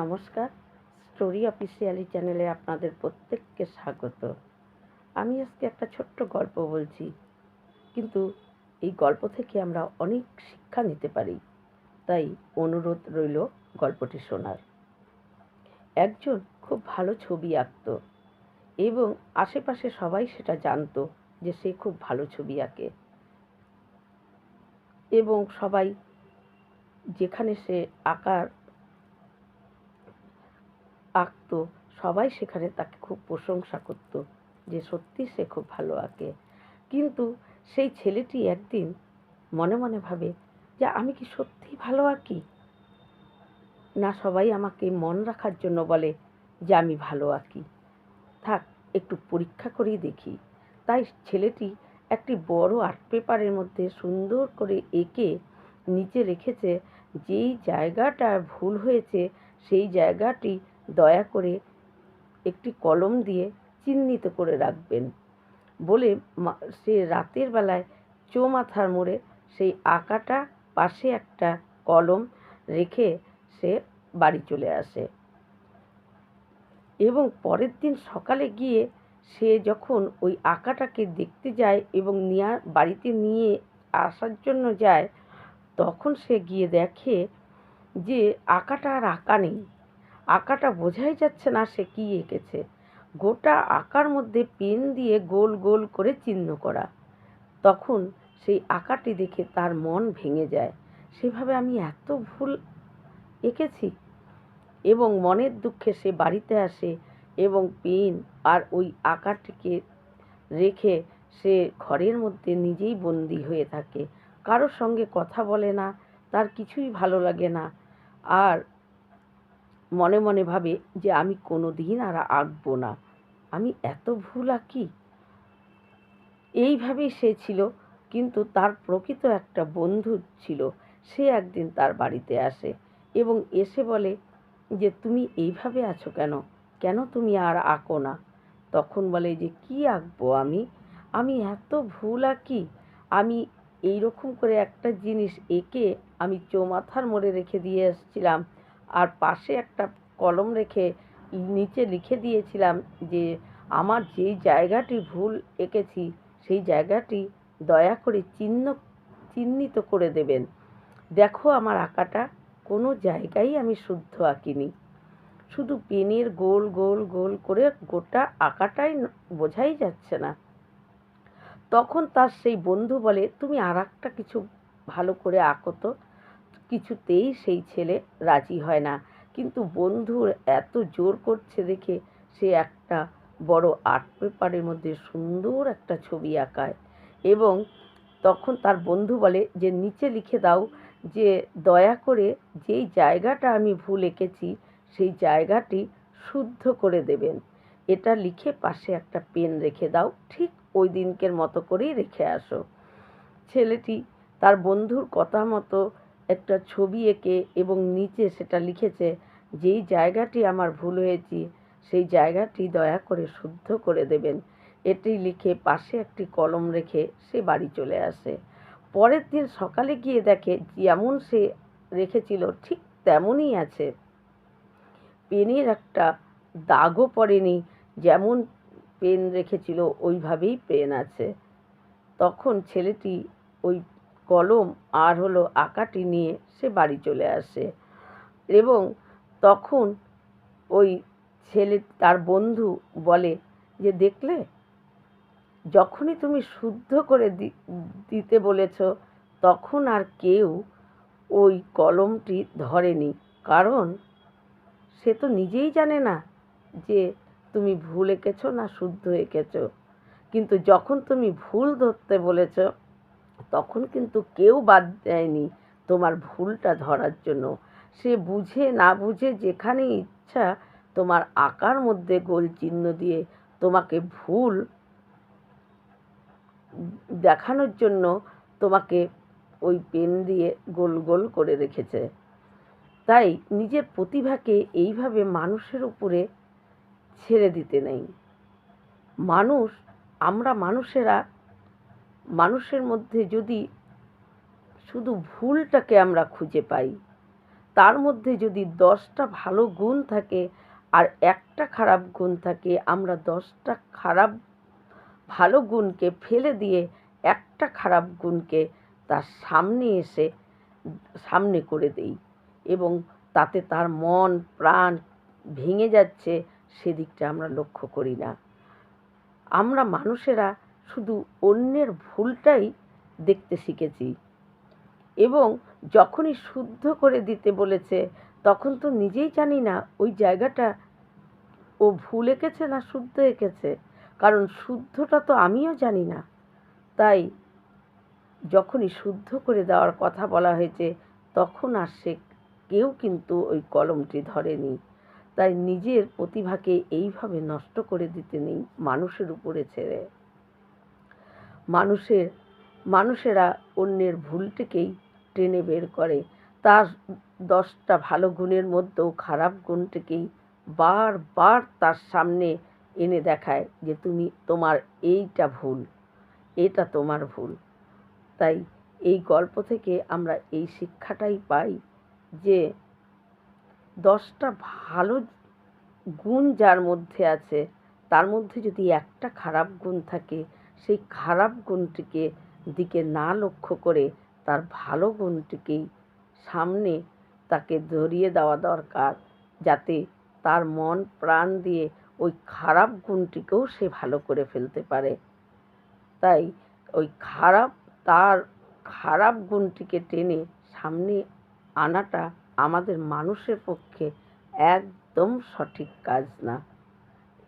নমস্কার। Story officially চ্যানেলে আপনাদের প্রত্যেককে স্বাগত। আমি আজকে একটা ছোট্ট গল্প বলছি। কিন্তু এই গল্প থেকে আমরা অনেক শিক্ষা নিতে পারি। তাই অনুরোধ রইল গল্পটি শোনার। একজন খুব ভালো ছবি আঁকত এবং আশেপাশে সবাই সেটা জানতো যে সে খুব ভালো ছবি আঁকে। এবং সবাই যেখানে সে আঁকার আঁকতো। সবাই সেখানে তাকে খুব প্রশংসা করতো যে সত্যি সে খুব ভালো আঁকে। কিন্তু সেই ছেলেটি একদিন মনে মনে ভাবে, যে, আমি কি সত্যি ভালো আঁকি? না, সবাই আমাকে মন রাখার জন্য বলে যে আমি ভালো আঁকি। থাক, একটু পরীক্ষা করেই দেখি। তাই ছেলেটি একটি বড় আর্ট পেপারের মধ্যে সুন্দর করে এঁকে নিচে রেখেছে। যেই জায়গাটা ভুল হয়েছে, সেই জায়গাটি দয়া করে একটি কলম দিয়ে চিহ্নিত করে রাখবেন বলে সে রাতের বেলায় চৌমাথার মোড়ে সেই আঁকাটা পাশে একটা কলম রেখে সে বাড়ি চলে আসে। এবং পরের দিন সকালে গিয়ে সে যখন ওই আঁকাটাকে দেখতে যায় এবং নিয়ে, বাড়িতে নিয়ে আসার জন্য যায়, তখন সে গিয়ে দেখে যে আঁকাটা আর আঁকা নেই। আঁকাটা বোঝাই যাচ্ছে না সে কী এঁকেছে। গোটা আঁকার মধ্যে পেন দিয়ে গোল গোল করে চিহ্ন করা। তখন সেই আঁকাটি দেখে তার মন ভেঙে যায়। সেভাবে আমি এত ভুল এঁকেছি? এবং মনের দুঃখে সে বাড়িতে আসে এবং পেন আর ওই আঁকাটিকে রেখে সে ঘরের মধ্যে নিজেই বন্দি হয়ে থাকে। কারোর সঙ্গে কথা বলে না, তার কিছুই ভালো লাগে না। আর মনে মনে ভাবে যে আমি কোনো দিন আর আঁকবো না। আমি এত ভুল আঁকি? এইভাবেই সে ছিল, কিন্তু তার প্রকৃত একটা বন্ধু ছিল। সে একদিন তার বাড়িতে আসে এবং এসে বলে যে, তুমি এইভাবে আছো কেন? কেন তুমি আর আঁকো না? তখন বলে যে, কি আঁকবো আমি? আমি এত ভুল আঁকি। আমি এই রকম করে একটা জিনিস এঁকে আমি চৌমাথার মোড়ে রেখে দিয়ে এসেছিলাম। আর পাশে একটা কলম রেখে নিচে লিখে দিয়েছিলাম যে, আমার যেই জায়গাটি ভুল এঁকেছি, সেই জায়গাটি দয়া করে চিহ্ন, চিহ্নিত করে দেবেন। দেখো আমার আঁকাটা, কোনো জায়গায় আমি শুদ্ধ আঁকিনি। শুধু পেনের গোল গোল গোল করে গোটা আঁকাটাই বোঝাই যাচ্ছে না। তখন তার সেই বন্ধু বলে, তুমি আর কিছু ভালো করে আঁকো তো। কিছুতেই সেই ছেলে রাজি হয় না। কিন্তু বন্ধুর এত জোর করছে দেখে সে একটা বড় আর্ট পেপারের মধ্যে সুন্দর একটা ছবি আঁকায় এবং তখন তার বন্ধু বলে, যে নিচে লিখে দাও যে দয়া করে যেই জায়গাটা আমি ভুল এঁকেছি সেই জায়গাটি শুদ্ধ করে দেবেন। এটা লিখে পাশে একটা পেন রেখে দাও, ঠিক ওই দিনকের মতো করেই রেখে আসো। ছেলেটি তার বন্ধুর কথা মতো একটা ছবি এঁকে এবং নিচে সেটা লিখেছে, যেই জায়গাটি আমার ভুল হয়েছে, সেই জায়গাটি দয়া করে শুদ্ধ করে দেবেন। এটি লিখে পাশে একটি কলম রেখে সে বাড়ি চলে আসে। পরের দিন সকালে গিয়ে দেখে, যেমন সে রেখেছিল, ঠিক তেমনই আছে। পেনের একটা দাগও পড়েনি, যেমন পেন রেখেছিল, ওইভাবেই পেন আছে। তখন ছেলেটি ওই কলম আর হলো আঁকাটি নিয়ে সে বাড়ি চলে আসে এবং তখন ওই ছেলে তার বন্ধু বলে যে, দেখলে? যখনই তুমি শুদ্ধ করে দিতে বলেছ, তখন আর কেউ ওই কলমটি ধরেনি। কারণ সে তো নিজেই জানে না যে, তুমি ভুল এঁকেছো না শুদ্ধ এঁকেছো। কিন্তু যখন তুমি ভুল ধরতে বলেছ তখন কিন্তু কেউ বাদ দেয়নি তোমার ভুলটা ধরার জন্য। সে বুঝে না বুঝে যেখানে ইচ্ছা তোমার আঁকার মধ্যে গোল চিহ্ন দিয়ে তোমাকে ভুল দেখানোর জন্য তোমাকে ওই পেন দিয়ে গোল গোল করে রেখেছে। তাই নিজের প্রতিভাকে এইভাবে মানুষের উপরে ছেড়ে দিতে নেই। মানুষ, আমরা মানুষেরা মানুষের মধ্যে যদি শুধু ভুলটাকে আমরা খুঁজে পাই, তার মধ্যে যদি দশটা ভালো গুণ থাকে আর একটা খারাপ গুণ থাকে, আমরা দশটা খারাপ, ভালো গুণকে ফেলে দিয়ে একটা খারাপ গুণকে তার সামনে এসে, সামনে করে দেই এবং তাতে তার মন, প্রাণ ভেঙে যাচ্ছে, সেদিকটা আমরা লক্ষ্য করি না। আমরা মানুষেরা শুধু অন্যের ভুলটাই দেখতে শিখেছি। এবং যখনই শুদ্ধ করে দিতে বলেছে, তখন তো নিজেই জানি না ওই জায়গাটা ও ভুল এঁকেছে না শুদ্ধ এঁকেছে, কারণ শুদ্ধটা তো আমিও জানি না। তাই যখনই শুদ্ধ করে দেওয়ার কথা বলা হয়েছে, তখন আর সে কেউ কিন্তু ওই কলমটি ধরেনি। তাই নিজের প্রতিভাকে এইভাবে নষ্ট করে দিতে নেই মানুষের উপরে ছেড়ে। মানুষের, মানুষেরা অন্যের ভুলটিকেই টেনে বের করে। তার দশটা ভালো গুণের মধ্যেও খারাপ গুণটিকেই বারবার তার সামনে এনে দেখায় যে তুমি তোমার এইটা ভুল, এটা তোমার ভুল। তাই এই গল্প থেকে আমরা এই শিক্ষাটাই পাই যে দশটা ভালো গুণ যার মধ্যে আছে, তার মধ্যে যদি একটা খারাপ গুণ থাকে সেই খারাপ গুণটিকে দিকে না লক্ষ্য করে তার ভালো গুণটিকেই সামনে তাকে ধরিয়ে দেওয়া দরকার, যাতে তার মন প্রাণ দিয়ে ওই খারাপ গুণটিকেও সে ভালো করে ফেলতে পারে। তাই ওই খারাপ, তার খারাপ গুণটিকে টেনে সামনে আনাটা আমাদের মানুষের পক্ষে একদম সঠিক কাজ না।